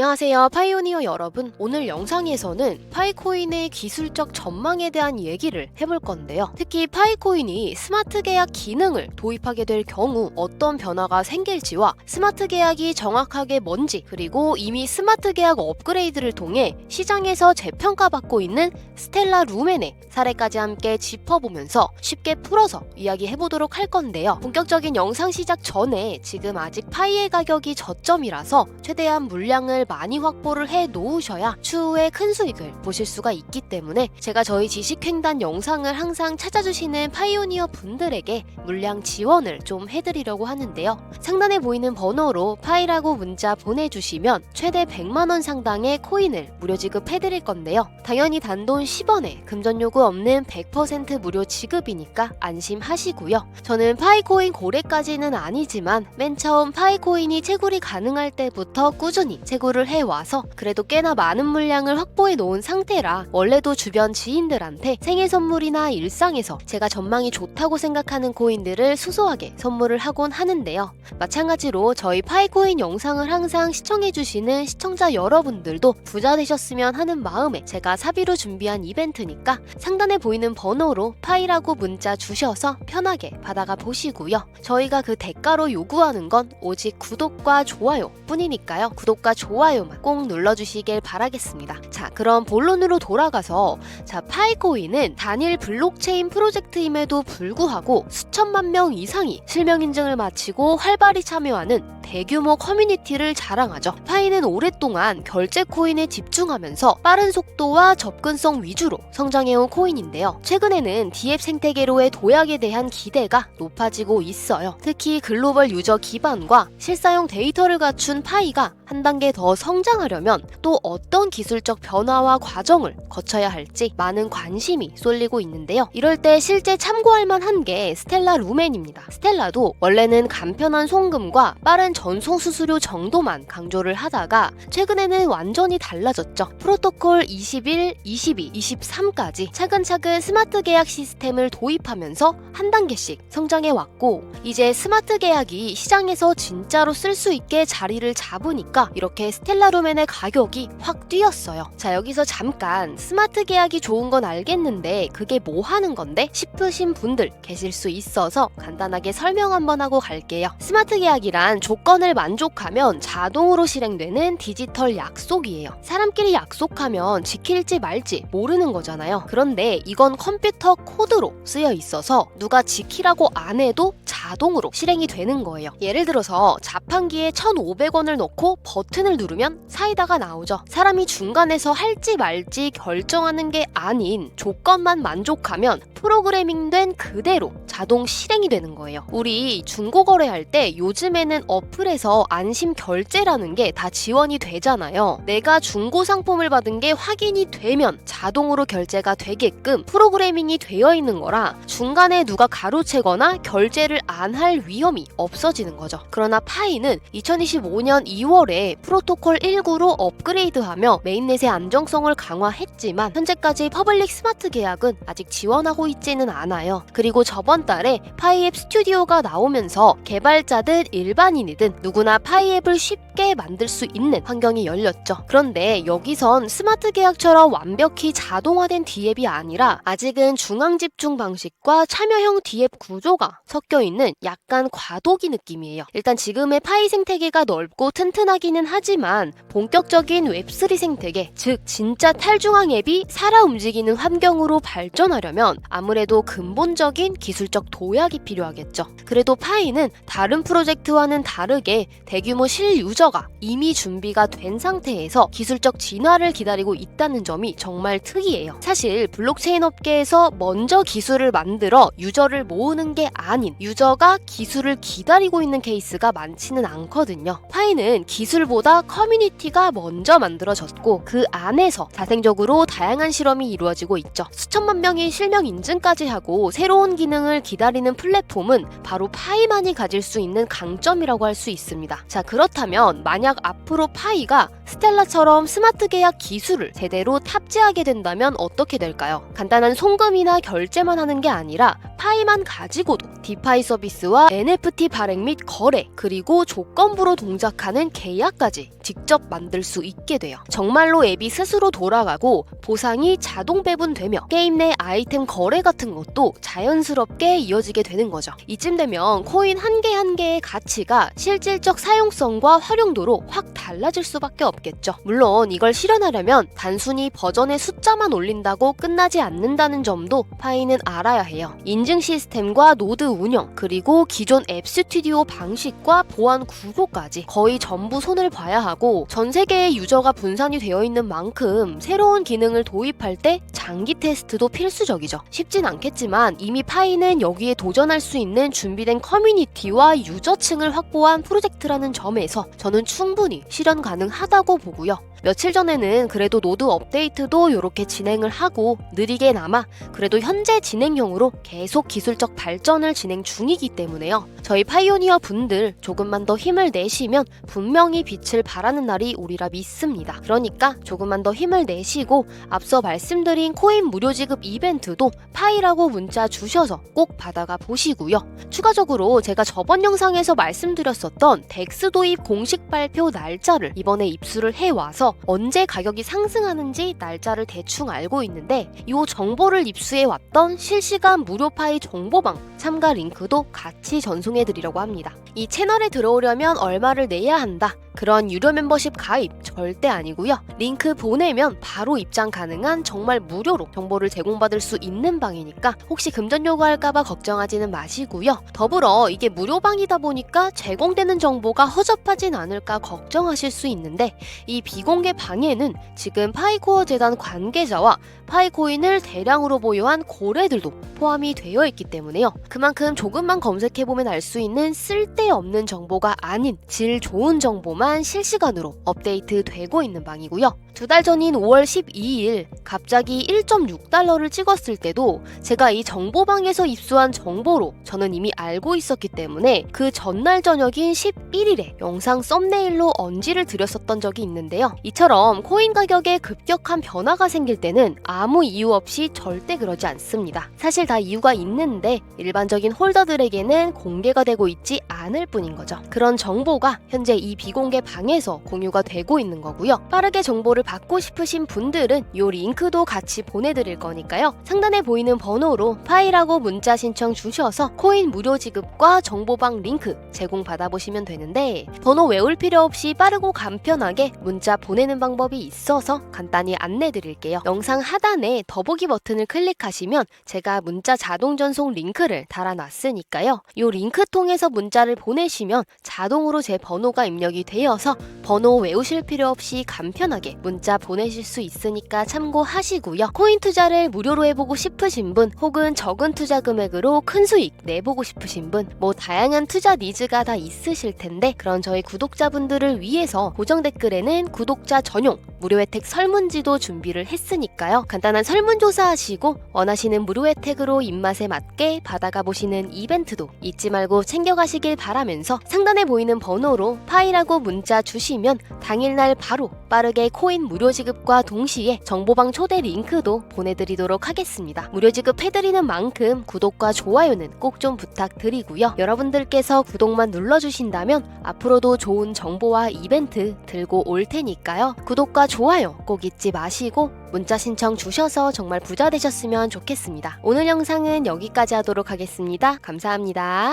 안녕하세요 파이오니어 여러분. 오늘 영상에서는 파이코인의 기술적 전망에 대한 얘기를 해볼 건데요. 특히 파이코인이 스마트 계약 기능을 도입하게 될 경우 어떤 변화가 생길지와 스마트 계약이 정확하게 뭔지 그리고 이미 스마트 계약 업그레이드를 통해 시장에서 재평가받고 있는 스텔라 루멘의 사례까지 함께 짚어보면서 쉽게 풀어서 이야기해보도록 할 건데요. 본격적인 영상 시작 전에 지금 아직 파이의 가격이 저점이라서 최대한 물량을 많이 확보를 해 놓으셔야 추후에 큰 수익을 보실 수가 있기 때문에 제가 저희 지식횡단 영상을 항상 찾아주시는 파이오니어 분들에게 물량 지원을 좀 해드리려고 하는데요. 상단에 보이는 번호로 파이라고 문자 보내주시면 최대 100만원 상당의 코인을 무료 지급해드릴 건데요. 당연히 단돈 10원에 금전 요구 없는 100% 무료 지급이니까 안심하시고요. 저는 파이코인 고래까지는 아니지만 맨 처음 파이코인이 채굴이 가능할 때부터 꾸준히 채굴을 해와서 그래도 꽤나 많은 물량을 확보해 놓은 상태라 원래도 주변 지인들한테 생일 선물이나 일상에서 제가 전망이 좋다고 생각하는 코인들을 수소하게 선물을 하곤 하는데요. 마찬가지로 저희 파이코인 영상을 항상 시청해주시는 시청자 여러분들도 부자 되셨으면 하는 마음에 제가 사비로 준비한 이벤트니까 상단에 보이는 번호로 파이라고 문자 주셔서 편하게 받아가 보시고요. 저희가 그 대가로 요구하는 건 오직 구독과 좋아요 뿐이니까요. 구독과 좋아요 만 꼭 눌러주시길 바라겠습니다. 자, 그럼 본론으로 돌아가서 자, 파이코인은 단일 블록체인 프로젝트임에도 불구하고 수천만 명 이상이 실명 인증을 마치고 활발히 참여하는 대규모 커뮤니티를 자랑하죠. 파이는 오랫동안 결제 코인에 집중하면서 빠른 속도와 접근성 위주로 성장해온 코인인데요. 최근에는 DF 생태계로의 도약에 대한 기대가 높아지고 있어요. 특히 글로벌 유저 기반과 실사용 데이터를 갖춘 파이가 한 단계 더 성장하려면 또 어떤 기술적 변화와 과정을 거쳐야 할지 많은 관심이 쏠리고 있는데요. 이럴 때 실제 참고할 만한 게 스텔라 루멘입니다. 스텔라도 원래는 간편한 송금과 빠른 전송 수수료 정도만 강조를 하다가 최근에는 완전히 달라졌죠. 프로토콜 21, 22, 23까지 차근차근 스마트 계약 시스템을 도입하면서 한 단계씩 성장해 왔고 이제 스마트 계약이 시장에서 진짜로 쓸 수 있게 자리를 잡으니까 이렇게 스텔라루멘의 가격이 확 뛰었어요. 자 여기서 잠깐 스마트 계약이 좋은 건 알겠는데 그게 뭐 하는 건데 싶으신 분들 계실 수 있어서 간단하게 설명 한번 하고 갈게요. 스마트 계약이란 조건을 만족하면 자동으로 실행되는 디지털 약속이에요. 사람끼리 약속하면 지킬지 말지 모르는 거잖아요. 그런데 이건 컴퓨터 코드로 쓰여 있어서 누가 지키라고 안 해도 자동으로 실행이 되는 거예요. 예를 들어서 자판기에 1,500원을 넣고 버튼을 누르면 사이다가 나오죠. 사람이 중간에서 할지 말지 결정하는 게 아닌 조건만 만족하면 프로그래밍된 그대로 자동 실행이 되는 거예요. 우리 중고 거래할 때 요즘에는 어플에서 안심 결제라는 게 다 지원이 되잖아요. 내가 중고 상품을 받은 게 확인이 되면 자동으로 결제가 되게끔 프로그래밍이 되어 있는 거라 중간에 누가 가로채거나 결제를 안 할 위험이 없어지는 거죠. 그러나 파이는 2025년 2월에 프로토콜 19로 업그레이드하며 메인넷의 안정성을 강화했지만 현재까지 퍼블릭 스마트 계약은 아직 지원하고 있지는 않아요. 그리고 저번 달에 파이앱 스튜디오가 나오면서 개발자든 일반인이든 누구나 파이앱을 쉽게 만들 수 있는 환경이 열렸죠. 그런데 여기선 스마트 계약처럼 완벽히 자동화된 D앱이 아니라 아직은 중앙 집중 방식과 참여형 D앱 구조가 섞여 있는 약간 과도기 느낌이에요. 일단 지금의 파이 생태계가 넓고 튼튼하기는 하지만 본격적인 웹3 생태계, 즉 진짜 탈중앙 앱이 살아 움직이는 환경으로 발전하려면 아무래도 근본적인 기술적 도약이 필요하겠죠. 그래도 파이는 다른 프로젝트와는 다르게 대규모 실유저가 이미 준비가 된 상태에서 기술적 진화를 기다리고 있다는 점이 정말 특이해요. 사실 블록체인 업계에서 먼저 기술을 만들어 유저를 모으는 게 아닌 유저가 기술을 기다리고 있는 케이스가 많지는 않거든요. 파이는 기술보다 커뮤니티가 먼저 만들어졌고 그 안에서 자생적으로 다양한 실험이 이루어지고 있죠. 수천만 명이 실명 인증 검증까지 하고 새로운 기능을 기다리는 플랫폼은 바로 파이만이 가질 수 있는 강점이라고 할 수 있습니다. 자, 그렇다면 만약 앞으로 파이가 스텔라처럼 스마트 계약 기술을 제대로 탑재하게 된다면 어떻게 될까요? 간단한 송금이나 결제만 하는 게 아니라 파이만 가지고도 디파이 서비스와 NFT 발행 및 거래 그리고 조건부로 동작하는 계약까지 직접 만들 수 있게 돼요. 정말로 앱이 스스로 돌아가고 보상이 자동 배분되며 게임 내 아이템 거래 같은 것도 자연스럽게 이어지게 되는 거죠. 이쯤 되면 코인 한 개 한 개의 가치가 실질적 사용성과 활용도로 확 달라질 수밖에 없겠죠. 물론 이걸 실현하려면 단순히 버전의 숫자만 올린다고 끝나지 않는다는 점도 파이는 알아야 해요. 인증 시스템과 노드 운영, 그리고 기존 앱 스튜디오 방식과 보안 구조까지 거의 전부 손을 봐야 하고 전 세계의 유저가 분산이 되어 있는 만큼 새로운 기능을 도입할 때 장기 테스트도 필수적이죠. 쉽진 않겠지만 이미 파이는 여기에 도전할 수 있는 준비된 커뮤니티와 유저층을 확보한 프로젝트라는 점에서 저는 충분히 실현 가능하다고 보고요. 며칠 전에는 그래도 노드 업데이트도 이렇게 진행을 하고 느리게나마 그래도 현재 진행형으로 계속 기술적 발전을 진행 중이기 때문에요. 저희 파이오니어 분들 조금만 더 힘을 내시면 분명히 빛을 발하는 날이 오리라 믿습니다. 그러니까 조금만 더 힘을 내시고 앞서 말씀드린 코인 무료 지급 이벤트도 파이라고 문자 주셔서 꼭 받아가 보시고요. 추가적으로 제가 저번 영상에서 말씀드렸었던 덱스 도입 공식 발표 날짜를 이번에 입수를 해와서 언제 가격이 상승하는지 날짜를 대충 알고 있는데 이 정보를 입수해 왔던 실시간 무료 파이 정보방 참가 링크도 같이 전송해 드리려고 합니다. 이 채널에 들어오려면 얼마를 내야 한다. 그런 유료 멤버십 가입 절대 아니고요. 링크 보내면 바로 입장 가능한 정말 무료로 정보를 제공받을 수 있는 방이니까 혹시 금전 요구할까봐 걱정하지는 마시고요. 더불어 이게 무료 방이다 보니까 제공되는 정보가 허접하진 않을까 걱정하실 수 있는데 이 비공개 방에는 지금 파이코어 재단 관계자와 파이코인을 대량으로 보유한 고래들도 포함이 되어 있기 때문에요. 그만큼 조금만 검색해보면 알 수 있는 쓸데없는 정보가 아닌 질 좋은 정보만 실시간으로 업데이트 되고 있는 방이고요. 두 달 전인 5월 12일 갑자기 1.6달러를 찍었을 때도 제가 이 정보방에서 입수한 정보로 저는 이미 알고 있었기 때문에 그 전날 저녁인 11일에 영상 썸네일로 언지를 드렸었던 적이 있는데요. 이처럼 코인 가격에 급격한 변화가 생길 때는 아무 이유 없이 절대 그러지 않습니다. 사실 다 이유가 있는데 일반적인 홀더들에게는 공개가 되고 있지 않을 뿐인 거죠. 그런 정보가 현재 이 비공개 방에서 공유가 되고 있는 거고요. 빠르게 정보를 받고 싶으신 분들은 이 링크도 같이 보내드릴 거니까요. 상단에 보이는 번호로 파이라고 문자 신청 주셔서 코인 무료 지급과 정보방 링크 제공 받아보시면 되는데 번호 외울 필요 없이 빠르고 간편하게 문자 보내는 방법이 있어서 간단히 안내 드릴게요. 영상 하단에 더보기 버튼을 클릭하시면 제가 문자 자동 전송 링크를 달아놨으니까요. 이 링크 통해서 문자를 보내시면 자동으로 제 번호가 입력이 되어서 번호 외우실 필요 없이 간편하게 문자 보내실 수 있으니까 참고하시고요. 코인 투자를 무료로 해보고 싶으신 분 혹은 적은 투자 금액으로 큰 수익 내보고 싶으신 분 뭐 다양한 투자 니즈가 다 있으실 텐데 그런 저희 구독자분들을 위해서 고정 댓글에는 구독자 전용 무료 혜택 설문지도 준비를 했으니까요. 간단한 설문조사 하시고 원하시는 무료 혜택으로 입맛에 맞게 받아가 보시는 이벤트도 잊지 말고 챙겨가시길 바라면서 상단에 보이는 번호로 파이라고 문자 주시면 당일날 바로 빠르게 코인 무료 지급과 동시에 정보방 초대 링크도 보내드리도록 하겠습니다. 무료 지급해드리는 만큼 구독과 좋아요는 꼭 좀 부탁드리고요. 여러분들께서 구독만 눌러주신다면 앞으로도 좋은 정보와 이벤트 들고 올 테니까요. 구독과 좋아요 꼭 잊지 마시고 문자 신청 주셔서 정말 부자 되셨으면 좋겠습니다. 오늘 영상은 여기까지 하도록 하겠습니다. 감사합니다.